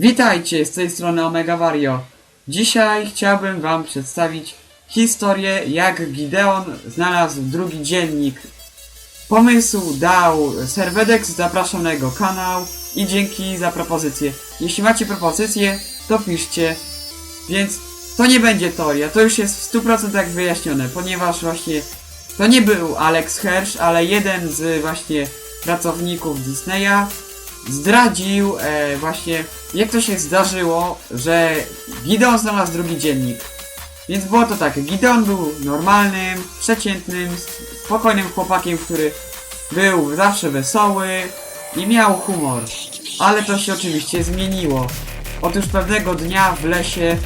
Witajcie, z tej strony Omega Vario. Dzisiaj chciałbym wam przedstawić historię, jak Gideon znalazł drugi dziennik. Pomysł dał Serwedex, zapraszam kanał i dzięki za propozycję. Jeśli macie propozycje, to piszcie. Więc to nie będzie teoria, to już jest w 100% wyjaśnione, ponieważ właśnie to nie był Alex Hirsch, ale jeden z właśnie pracowników Disneya zdradził e, właśnie jak to się zdarzyło, że Gideon znalazł drugi dziennik. Więc było to tak, Gideon był normalnym, przeciętnym, spokojnym chłopakiem, który był zawsze wesoły i miał humor. Ale to się oczywiście zmieniło. Otóż pewnego dnia w lesie,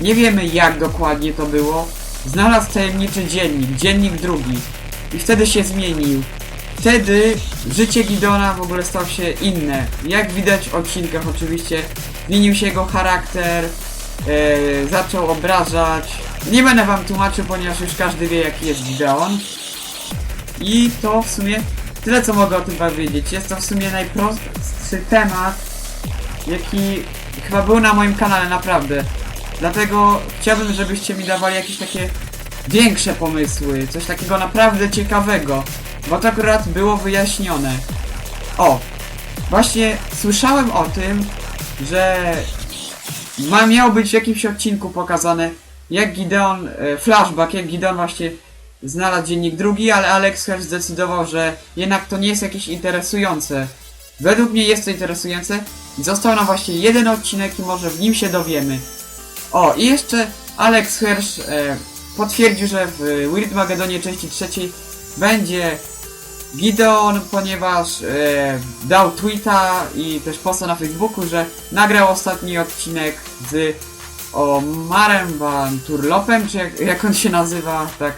nie wiemy jak dokładnie to było, znalazł tajemniczy dziennik, dziennik drugi. I wtedy się zmienił. Wtedy życie Gidona w ogóle stało się inne. Jak widać w odcinkach oczywiście, zmienił się jego charakter, e, zaczął obrażać. Nie będę wam tłumaczył, ponieważ już każdy wie jaki jest Gideon. I to w sumie tyle co mogę o tym wam wiedzieć. Jest to w sumie najprostszy temat, jaki chyba był na moim kanale, naprawdę. Dlatego chciałbym, żebyście mi dawali jakieś takie większe pomysły, coś takiego naprawdę ciekawego, bo to akurat było wyjaśnione. O, właśnie słyszałem o tym, że ma, miał być w jakimś odcinku pokazane, jak Gideon, e, flashback, jak Gideon właśnie znalazł dziennik drugi, ale Alex Hirsch zdecydował, że jednak to nie jest jakieś interesujące. Według mnie jest to interesujące został nam właśnie jeden odcinek i może w nim się dowiemy. O, i jeszcze Alex Hirsch e, potwierdził, że w Weird Magedonie części trzeciej będzie Gideon, ponieważ e, dał tweeta i też posta na Facebooku, że nagrał ostatni odcinek z o Marem Van Turlopem, czy jak, jak on się nazywa, tak.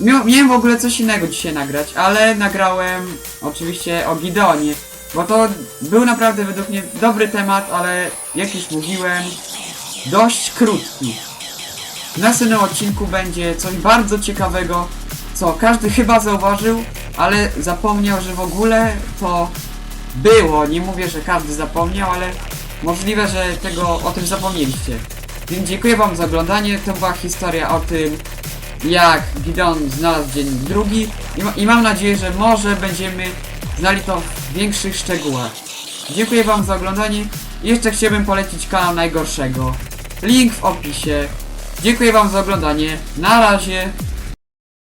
Mia, miałem w ogóle coś innego dzisiaj nagrać, ale nagrałem oczywiście o Gideonie, bo to był naprawdę według mnie dobry temat, ale jak już mówiłem, dość krótki. W następnym odcinku będzie coś bardzo ciekawego, co każdy chyba zauważył, ale zapomniał, że w ogóle to było. Nie mówię, że każdy zapomniał, ale możliwe, że tego o tym zapomnieliście. Więc dziękuję wam za oglądanie. To była historia o tym, jak Gideon znalazł dziennik drugi i, ma, i mam nadzieję, że może będziemy znali to w większych szczegółach. Dziękuję wam za oglądanie jeszcze chciałbym polecić kanał najgorszego. Link w opisie. Dziękuję wam za oglądanie. Na razie.